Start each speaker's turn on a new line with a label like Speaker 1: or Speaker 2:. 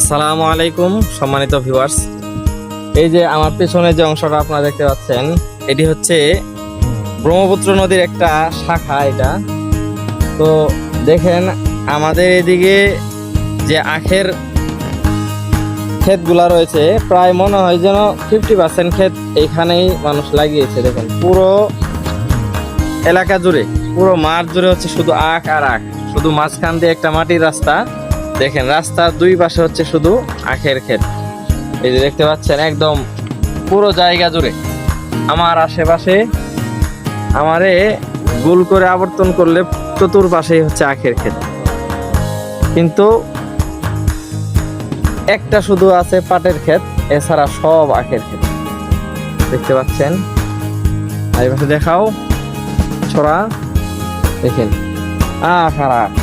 Speaker 1: আসসালামু আলাইকুম, সম্মানিত ভিউয়ার্স এই যে আমার পেছনে যে অংশটা আপনারা দেখতে পাচ্ছেন, এটি হচ্ছে ব্রহ্মপুত্র নদীর একটা শাখা এটা। তো দেখেন, আমাদের এদিকে যে আখের ক্ষেতগুলা রয়েছে, প্রায় মনে হয় যেন ফিফটি পার্সেন্ট ক্ষেত এখানেই মানুষ লাগিয়েছে, দেখেন। পুরো এলাকা জুড়ে, পুরো মাঠ জুড়ে হচ্ছে শুধু আখ আর আখ। শুধু মাঝখান দিয়ে একটা মাটির রাস্তা দেখেন, রাস্তার দুই পাশে হচ্ছে শুধু আখের ক্ষেত। এই যে দেখতে পাচ্ছেন, একদম পুরো জায়গা জুড়ে। আমার আশেপাশে, আমারে গোল করে আবর্তন করলে চতুর্পাশেই হচ্ছে আখের ক্ষেত। কিন্তু একটা শুধু আছে পাটের ক্ষেত, এছাড়া সব আখের ক্ষেত। দেখতে পাচ্ছেন? আর দেখাও, ছড়া। দেখেন আখ আর আখ